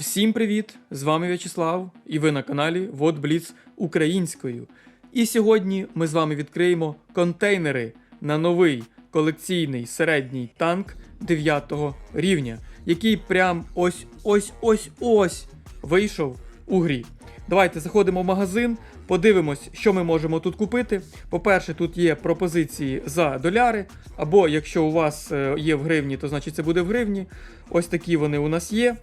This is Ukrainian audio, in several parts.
Всім привіт! З вами В'ячеслав, і ви на каналі WhatBlitz українською. І сьогодні ми з вами відкриємо контейнери на новий колекційний середній танк 9 рівня, який прям ось ось ось ось вийшов у грі. Давайте заходимо в магазин, подивимось, що ми можемо тут купити. По-перше, тут є пропозиції за доляри, або якщо у вас е, є в гривні, то значить це буде в гривні. Ось такі вони у нас є.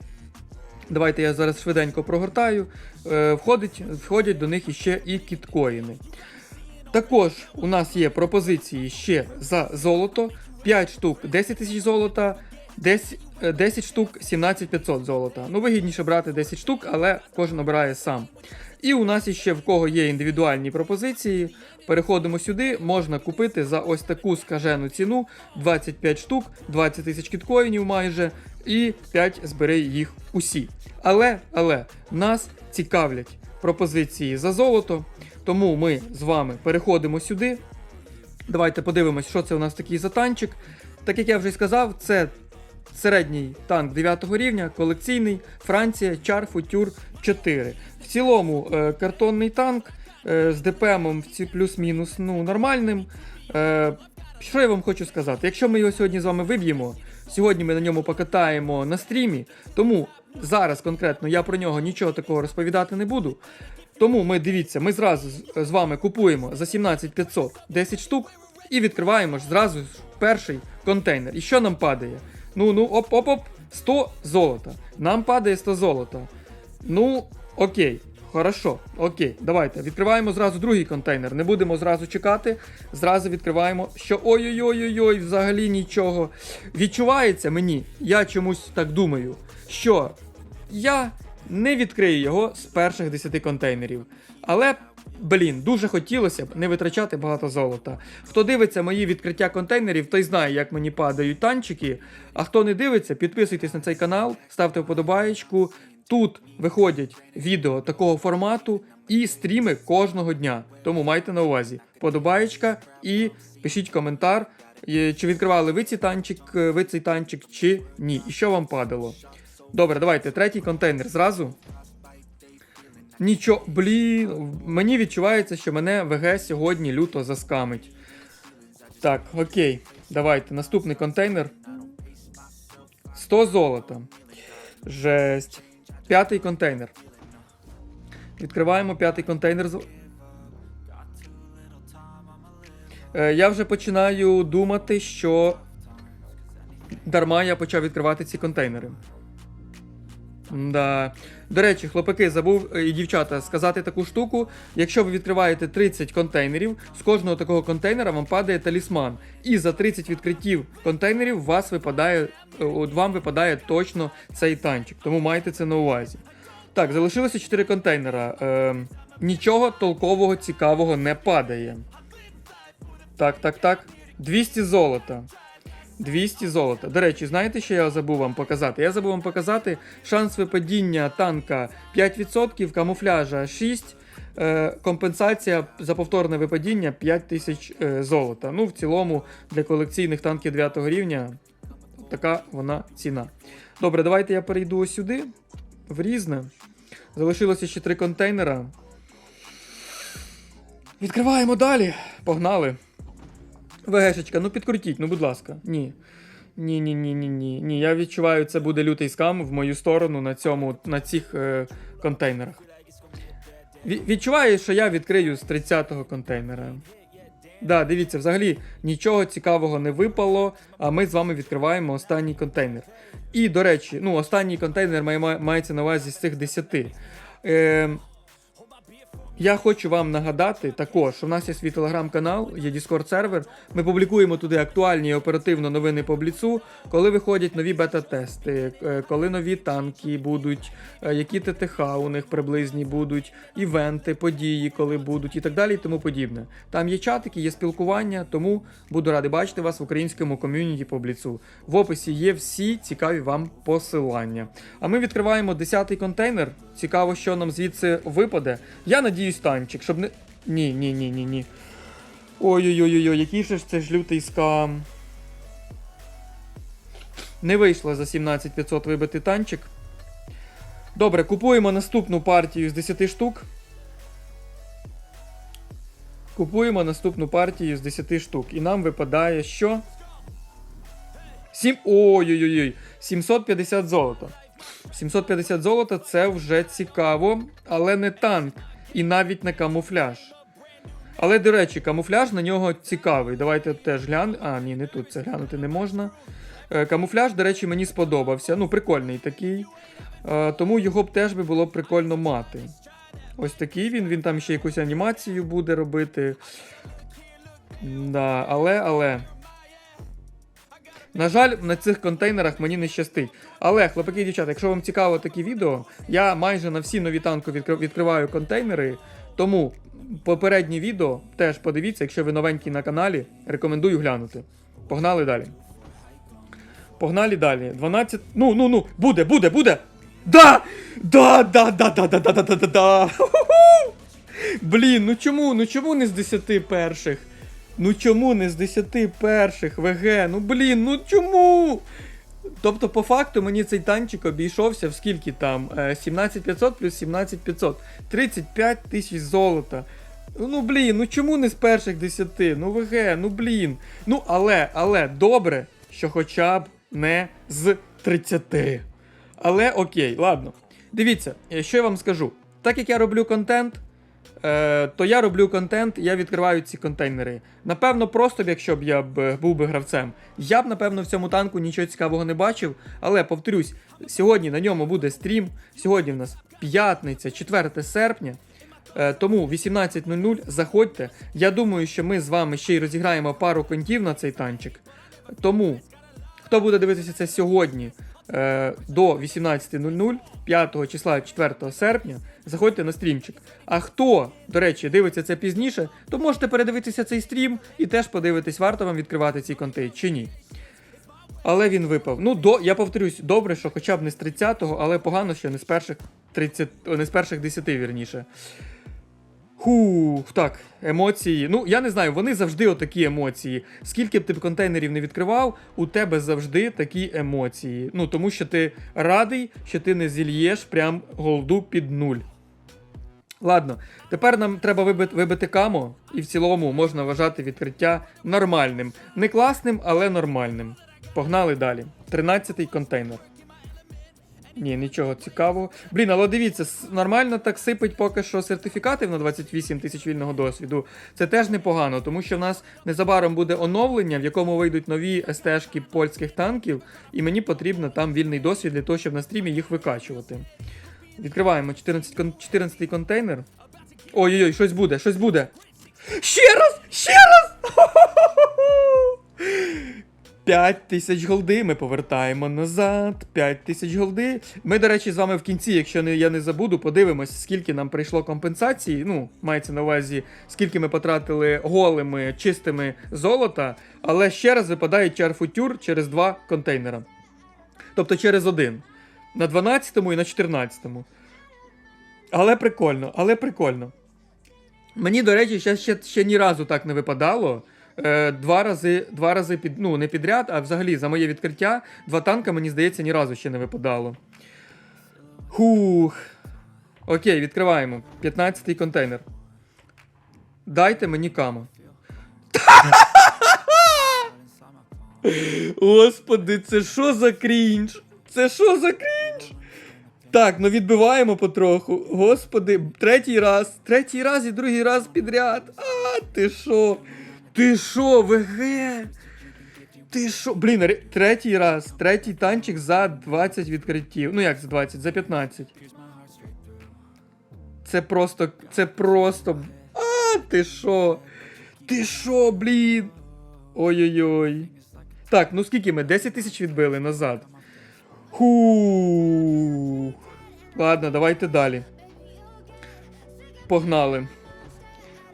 Давайте я зараз швиденько прогортаю. Е, входить, входять до них іще і кіткоїни. Також у нас є пропозиції ще за золото. 5 штук 10 тисяч золота, 10, е, 10 штук 17 500 золота. Ну, вигідніше брати 10 штук, але кожен обирає сам. І у нас іще в кого є індивідуальні пропозиції. Переходимо сюди, можна купити за ось таку скажену ціну 25 штук, 20 тисяч кіткоїнів майже, і 5 збери їх усі. Але, але нас цікавлять пропозиції за золото, тому ми з вами переходимо сюди. Давайте подивимось, що це у нас такий за танчик. Так як я вже сказав, це середній танк 9 рівня, колекційний, Франція, Чар Футюр 4. В цілому е, картонний танк е, з ДПМом в плюс-мінус ну, нормальним. Е, що я вам хочу сказати? Якщо ми його сьогодні з вами виб'ємо, сьогодні ми на ньому покатаємо на стрімі, тому зараз конкретно я про нього нічого такого розповідати не буду. Тому ми дивіться, ми зразу з- вами купуємо за 17 500 10 штук і відкриваємо ж зразу перший контейнер. І що нам падає? Ну, ну, оп-оп-оп, 100 золота. Нам падає 100 золота. Ну, окей. Хорошо, окей, давайте відкриваємо зразу другий контейнер. Не будемо зразу чекати. Зразу відкриваємо, що ой-ой-ой-ой, взагалі нічого. Відчувається мені, я чомусь так думаю, що я не відкрию його з перших 10 контейнерів. Але, блін, дуже хотілося б не витрачати багато золота. Хто дивиться мої відкриття контейнерів, той знає, як мені падають танчики. А хто не дивиться, підписуйтесь на цей канал, ставте вподобаєчку. Тут виходять відео такого формату і стріми кожного дня. Тому майте на увазі вподобаєчка і пишіть коментар, е, чи відкривали ви цей танчик, е, ви цей танчик, чи ні. І що вам падало. Добре, давайте, третій контейнер зразу. Нічого, блін, мені відчувається, що мене ВГ сьогодні люто заскамить. Так, окей, давайте, наступний контейнер. 100 золота. Жесть. П'ятий контейнер. Відкриваємо п'ятий контейнер. Е, я вже починаю думати, що дарма я почав відкривати ці контейнери. Да. До речі, хлопаки, забув е, і дівчата сказати таку штуку. Якщо ви відкриваєте 30 контейнерів, з кожного такого контейнера вам падає талісман. І за 30 відкриттів контейнерів вас випадає, е, вам випадає точно цей танчик. Тому майте це на увазі. Так, залишилося 4 контейнера. Е, нічого толкового, цікавого не падає. Так, так, так. 200 золота. 200 золота. До речі, знаєте, що я забув вам показати? Я забув вам показати шанс випадіння танка 5%, камуфляжа 6, е, компенсація за повторне випадіння 5000 е, золота. Ну, в цілому, для колекційних танків 9 рівня така вона ціна. Добре, давайте я перейду сюди, в різне. Залишилося ще три контейнера. Відкриваємо далі. Погнали. ВГшечка, ну підкрутіть, ну будь ласка. Ні. Ні, ні, ні, ні, ні. Ні, я відчуваю, це буде лютий скам в мою сторону на цьому, на цих е, контейнерах. Ві- відчуваю, що я відкрию з 30-го контейнера. Да, дивіться, взагалі нічого цікавого не випало, а ми з вами відкриваємо останній контейнер. І, до речі, ну, останній контейнер має, має- мається на увазі з цих 10. Е, я хочу вам нагадати також, що в нас є свій телеграм-канал, є Discord сервер. Ми публікуємо туди актуальні і оперативно новини по бліцу, коли виходять нові бета-тести, е, коли нові танки будуть, е, які ТТХ у них приблизні будуть, івенти, події, коли будуть і так далі, і тому подібне. Там є чатики, є спілкування, тому буду радий бачити вас в українському ком'юніті по бліцу. В описі є всі цікаві вам посилання. А ми відкриваємо 10-й контейнер. Цікаво, що нам звідси випаде. Я надіюсь, танчик, щоб не. Ні, ні, ні, ні, ні. Ой-ой-ой, який же ж це ж лютий скам. Не вийшло за 17500 вибити танчик. Добре, купуємо наступну партію з 10 штук. Купуємо наступну партію з 10 штук. І нам випадає що? Сім... Ой-ой-ой. 750 золота. 750 золота це вже цікаво, але не танк. І навіть не камуфляж. Але, до речі, камуфляж на нього цікавий. Давайте теж глянемо. А, ні, не тут це глянути не можна. Е, Камуфляж, до речі, мені сподобався. Ну, прикольний такий. Е, Тому його б теж було прикольно мати. Ось такий він, він там ще якусь анімацію буде робити. Да, але, але. На жаль, на цих контейнерах мені не щастить. Але, хлопаки і дівчата, якщо вам цікаво такі відео, я майже на всі нові танки відкри- відкриваю контейнери. Тому попереднє відео теж подивіться, якщо ви новенький на каналі, рекомендую глянути. Погнали далі. Погнали далі. 12. Ну, ну, ну, буде, буде, буде! Да, да, да, да, да, да, да, да, да, да. Блін, ну чому? Ну чому не з 10 перших? Ну чому не з 10 перших ВГ? Ну блін, ну чому? Тобто, по факту, мені цей танчик обійшовся в скільки там? Е, 17500 плюс 17500. 35 тисяч золота. Ну блін, ну чому не з перших 10? Ну ВГ, ну блін. Ну але, але добре, що хоча б не з 30. Але окей, ладно. Дивіться, е, що я вам скажу. Так як я роблю контент, е, то я роблю контент, я відкриваю ці контейнери. Напевно, просто б, якщо б я б е, був би гравцем, я б, напевно, в цьому танку нічого цікавого не бачив. Але повторюсь, сьогодні на ньому буде стрім. Сьогодні в нас п'ятниця, 4 серпня. Е, Тому 18.00 заходьте. Я думаю, що ми з вами ще й розіграємо пару контів на цей танчик. Тому, хто буде дивитися це сьогодні до 18.00, 5 числа 4 серпня, заходьте на стрімчик. А хто, до речі, дивиться це пізніше, то можете передивитися цей стрім і теж подивитись, варто вам відкривати ці конти чи ні. Але він випав. Ну, до, я повторюсь, добре, що хоча б не з 30-го, але погано, що не з перших 30, не з перших 10, вірніше. Хух, так, емоції. Ну, я не знаю, вони завжди отакі емоції. Скільки б ти контейнерів не відкривав, у тебе завжди такі емоції. Ну, тому що ти радий, що ти не зільєш прям голду під нуль. Ладно, тепер нам треба вибити, вибити камо, і в цілому можна вважати відкриття нормальним. Не класним, але нормальним. Погнали далі. 13-й контейнер. Ні, нічого цікавого. Блін, але дивіться, нормально так сипить поки що сертифікатів на 28 тисяч вільного досвіду. Це теж непогано, тому що в нас незабаром буде оновлення, в якому вийдуть нові СТ-шки польських танків, і мені потрібно там вільний досвід для того, щоб на стрімі їх викачувати. Відкриваємо 14 кон- 14 контейнер. Ой-ой-ой, щось буде, щось буде. Ще раз! Ще раз! 5 тисяч голди ми повертаємо назад. 5 тисяч голди. Ми, до речі, з вами в кінці, якщо не, я не забуду, подивимось, скільки нам прийшло компенсації. Ну, мається на увазі, скільки ми потратили голими, чистими золота. Але ще раз випадає чарфутюр через два контейнера. Тобто через один. На 12-му і на 14-му. Але прикольно, але прикольно. Мені, до речі, ще, ще, ще ні разу так не випадало. Е, два рази, два рази під, ну, не підряд, а взагалі за моє відкриття, два танка, мені здається, ні разу ще не випадало. Хух. Окей, відкриваємо. 15-й контейнер. Дайте мені камо. Господи, це що за крінж? Це що за крінж? Так, ну відбиваємо потроху. Господи, третій раз, третій раз і другий раз підряд. А, ти що? Ти що, ВГ? Ти що? Блін, ре- третій раз, третій танчик за 20 відкриттів. Ну як за 20, за 15. Це просто. Це просто. А, ти що? Ти що, блін? Ой-ой-ой. Так, ну скільки ми? 10 тисяч відбили назад. Хух. Ладно, давайте далі. Погнали.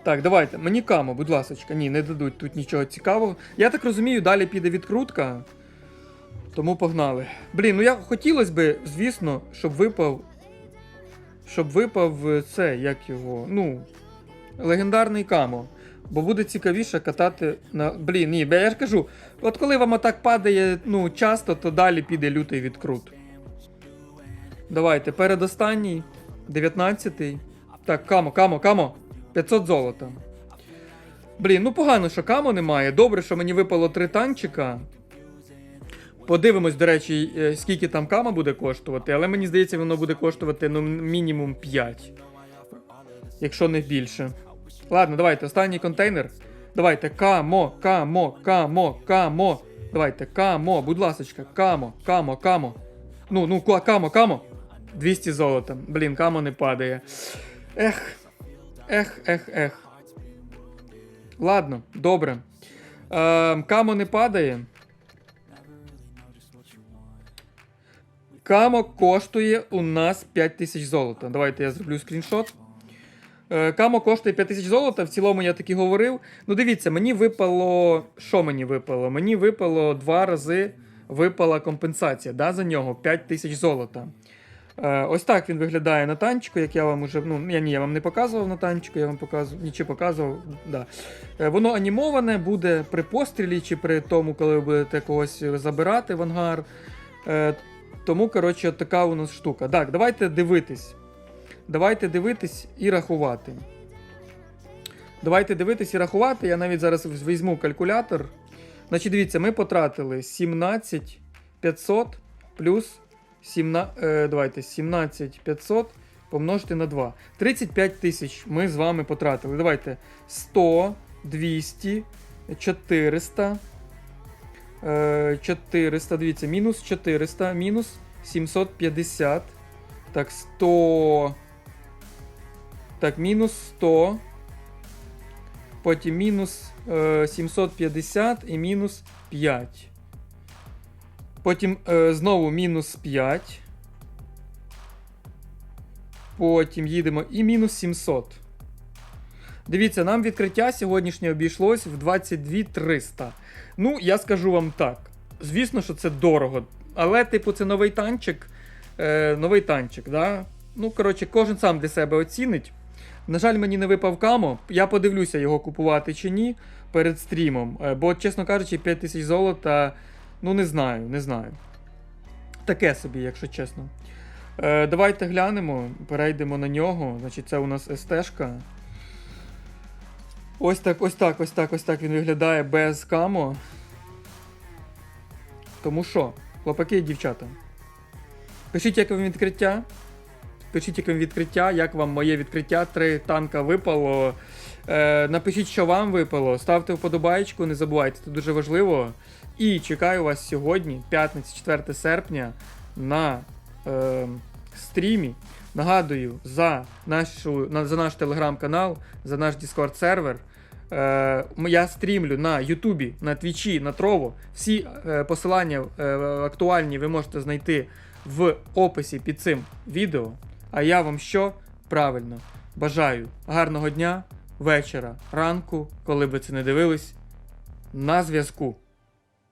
Так, давайте. Мені камо, будь ласочка. Ні, не дадуть тут нічого цікавого. Я так розумію, далі піде відкрутка. Тому погнали. Блін, ну я хотілося би, звісно, щоб випав. Щоб випав е, це, як його. Ну. Легендарний камо. Бо буде цікавіше катати на. Блін, ні, я ж кажу, от коли вам отак падає ну, часто, то далі піде лютий відкрут. Давайте, передостанній, 19-й. Так, камо, камо, камо. 500 золота. Блін, ну погано, що камо немає. Добре, що мені випало три танчика. Подивимось, до речі, е, скільки там кама буде коштувати, але мені здається, воно буде коштувати ну, мінімум 5. Якщо не більше. Ладно, давайте, останній контейнер. Давайте, камо, камо, камо, камо. Давайте, камо, будь ласочка, камо, камо, камо. Ну, ну, камо, камо. 200 золота. Блін, камо не падає. Ех. Ех, ех, ех. Ладно, добре. Е, камо не падає. Камо коштує у нас 5000 золота. Давайте я зроблю скріншот. Е, Камо коштує 5000 золота. В цілому я таки говорив. Ну, дивіться, мені випало. Що мені випало? Мені випало два рази випала компенсація да, за нього 5000 золота. Е, ось так він виглядає на танчику, як я вам уже. Ну, я ні, я вам не показував на танчику, я вам показував, нічого показував. Да. Е, воно анімоване буде при пострілі чи при тому, коли ви будете когось забирати в ангар. Е, тому, коротше, така у нас штука. Так, давайте дивитись. Давайте дивитись і рахувати. Давайте дивитись і рахувати. Я навіть зараз візьму калькулятор. Значить, дивіться, ми потратили 17 500 плюс 17, е, давайте, 17 500 помножити на 2. 35 тисяч ми з вами потратили. Давайте 100, 200, 400. Е, 400, дивіться, мінус 400, мінус 750. Так, 100. Так, мінус 100. Потім мінус е, 750 і мінус 5. Потім е, знову мінус 5. Потім їдемо і мінус 700. Дивіться, нам відкриття сьогоднішнє обійшлось в 22 300. Ну, я скажу вам так. Звісно, що це дорого. Але, типу, це новий танчик. Е, новий танчик, да? Ну, коротше, кожен сам для себе оцінить. На жаль, мені не випав камо. Я подивлюся його купувати чи ні перед стрімом. Е, Бо, чесно кажучи, 5 тисяч золота. Ну, не знаю, не знаю. Таке собі, якщо чесно. Е, давайте глянемо, перейдемо на нього. Значить, це у нас СТ-шка. Ось так, ось так, ось так, ось так він виглядає без камо. Тому що, хлопаки і дівчата. Пишіть, як вам відкриття. Пишіть, як вам відкриття, як вам моє відкриття. Три танка випало. Е, напишіть, що вам випало. Ставте вподобайку, не забувайте, це дуже важливо. І чекаю вас сьогодні, п'ятниця, 4 серпня, на е, стрімі. Нагадую, за, нашу, на, за наш телеграм-канал, за наш Discord сервер. Е, я стрімлю на Ютубі, на Твічі, на Трово. Всі е, посилання е, актуальні ви можете знайти в описі під цим відео. А я вам що? Правильно бажаю гарного дня, вечора, ранку, коли би це не дивились. На зв'язку.